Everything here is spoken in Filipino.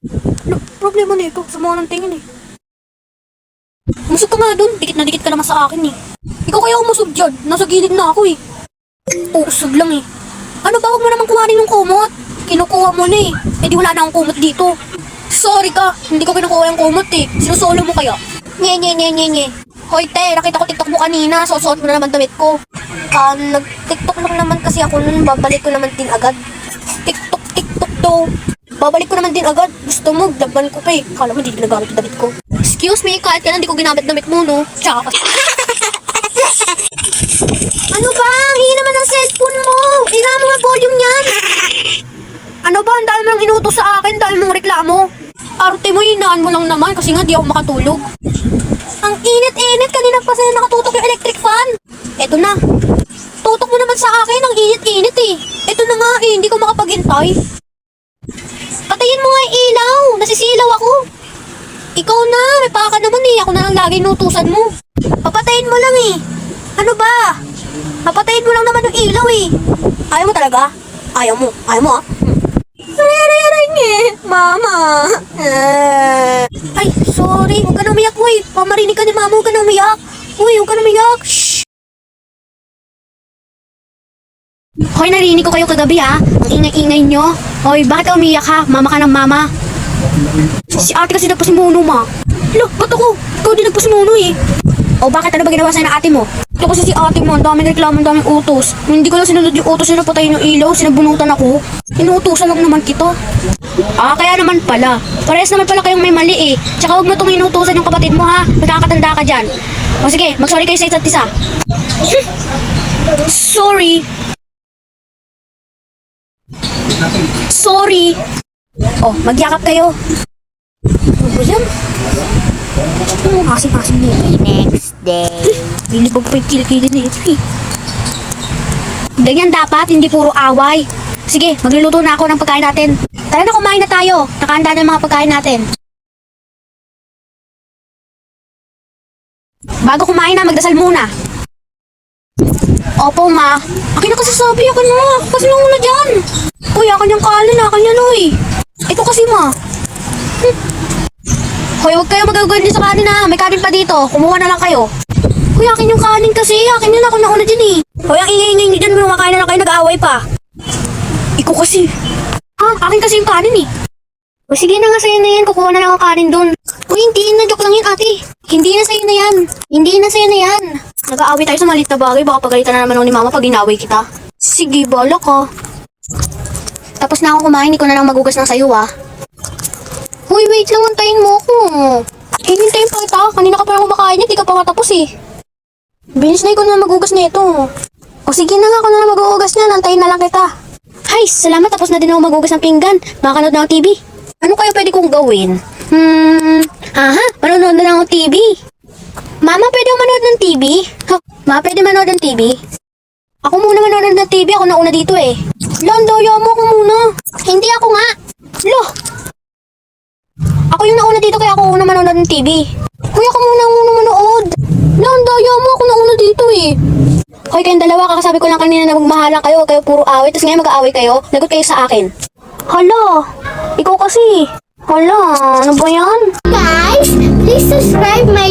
Ano, problema nito, sa mga ng tingin eh. Musog ka nga dun, dikit na dikit ka naman sa akin eh. Ikaw kaya umusog dyan, nasa gilid na ako eh. Usog lang eh. Ano ba, huwag mo naman kuhanin yung kumot. Kinukuha mo na eh. Eh di wala na akong kumot dito. Sorry ka, hindi ko kinukuha yung kumot eh. Sinusolo mo kaya? Nye, nye, nye, nye, nye. Hoy te, nakita ko tiktok mo kanina, susuot mo na naman damit ko. Ah, nag-tiktok lang naman kasi ako nun, babalik ko naman din agad. Tiktok, tiktok daw. Babalik ko naman din agad. Gusto mo, laban ko pa eh. Kala mo, hindi ginagamit damit ko. Excuse me, kahit kailan hindi ko ginamit damit mo, no? Tsaka ano ba? Ang naman ng cellphone mo. Ina mo ang volume niyan. Ano ba? Ang dami mong inutos sa akin, dami mong reklamo. Arte mo, hinaan mo lang naman kasi nga di ako makatulog. Ang init-init, kanina pa sa'yo nakatutok yung electric fan. Eto na. Tutok mo naman sa akin, ang init-init eh. Eto na nga eh, hindi ko makapaghintay. Nasisilaw ako. Ikaw na, may paka naman eh, ako na lang lagi inutusan mo. Papatayin mo lang eh. Ano ba? Papatayin mo lang naman yung ilaw eh. Ayaw mo talaga? Ayaw mo, ayaw mo ah. Aray, aray, aray, nge. Mama. Eh. Ay, sorry. Huwag ka na umiyak, uy. Pamarinig ka ni mama. Huwag ka na umiyak. Uy, huwag ka na umiyak. Shh. Hoy, narinig ko kayo kagabi ha. Ang ingay-ingay nyo. Hoy, bakit umiyak ha? Mama ka ng mama. Si ate kasi nagpasimuno ma. Lo, ba't ako? Ikaw din nagpasimuno eh. O bakit ano ba ginawa sa'yo ng ate mo? Ito kasi si ate mo, ang daming reklamo, ang daming utos. Hindi ko lang sinunod yung utos na napatayin yung ilaw, sinabunutan ako. Inuutosan lang naman kita. Ah, kaya naman pala. Parehas naman pala kayong may mali eh. Tsaka huwag mo itong inuutosan yung kapatid mo ha. Magkakatanda ka dyan. O sige, mag-sorry kayo sa isa't isa. Sorry. Sorry. Oh, magyakap kayo. Ano yan? Ang asim-asim? Next day. Binibog pa yung kilikili na ito eh. Ganyan dapat, hindi puro away. Sige, magluluto na ako ng pagkain natin. Tara na, kumain na tayo. Nakahanda na yung mga pagkain natin. Bago kumain na, magdasal muna. Opo, ma. Akin na kasi sabi, akin na. Kasi lang muna dyan. Uy, akin yung kanin, akin yan, uy. Ito kasi, ma. Hmm. Hoy, huwag kayo magagulan din sa kanin ha. May kanin pa dito. Kumuha na lang kayo. Hoy, akin yung kanin kasi. Akin yun ako nauna dyan eh. Hoy, ang ingay-ingay nyo dyan. Kumakain na lang kayo. Nag-aaway pa. Ikaw kasi. Ah, akin kasi yung kanin eh. O sige na nga sa'yo na yan. Kukuha na lang ang kanin dun. Uy, hindi na. Joke lang yan, ate. Hindi na sa'yo na yan. Hindi na sa'yo na yan. Nag-aaway tayo sa maliit na bagay. Baka pagalitan na naman ako ni mama pag inaway kita. Sige, bala ka. Tapos na ako kumain. Ikaw na lang magugas ng sayo ah. Hoy, wait lang, antayin mo ako. Hihintayin pa kita. Kanina ka pa lang kumakain niya, di ka pa matapos eh. Bilis na ikaw na magugas na ito. O sige na nga, ako na lang mag-uugas niya, antayin na lang kita. Hay, salamat, tapos na din ako magugas ng pinggan. Makakanood na ako TV. Ano kaya pwede kong gawin? Hmm, aha, manonood na lang ako TV. Mama, pwede ako manood ng TV? Ha, ma, pwede manood ng TV? Ako muna manonood ng TV, ako nauna dito eh. Londo, mo ako muna. Hindi ako nga. Lo, ako yung nauna dito kaya ako una manonood ng TV. Kuya, ako muna ang una manood. Lang, daya mo ako nauna dito eh. Hoy, kayong dalawa, kakasabi ko lang kanina na magmahalan kayo, kayo puro away, tapos ngayon mag-aaway kayo, lagot kayo sa akin. Hala, ikaw kasi. Hala, ano ba yan? Guys, please subscribe my.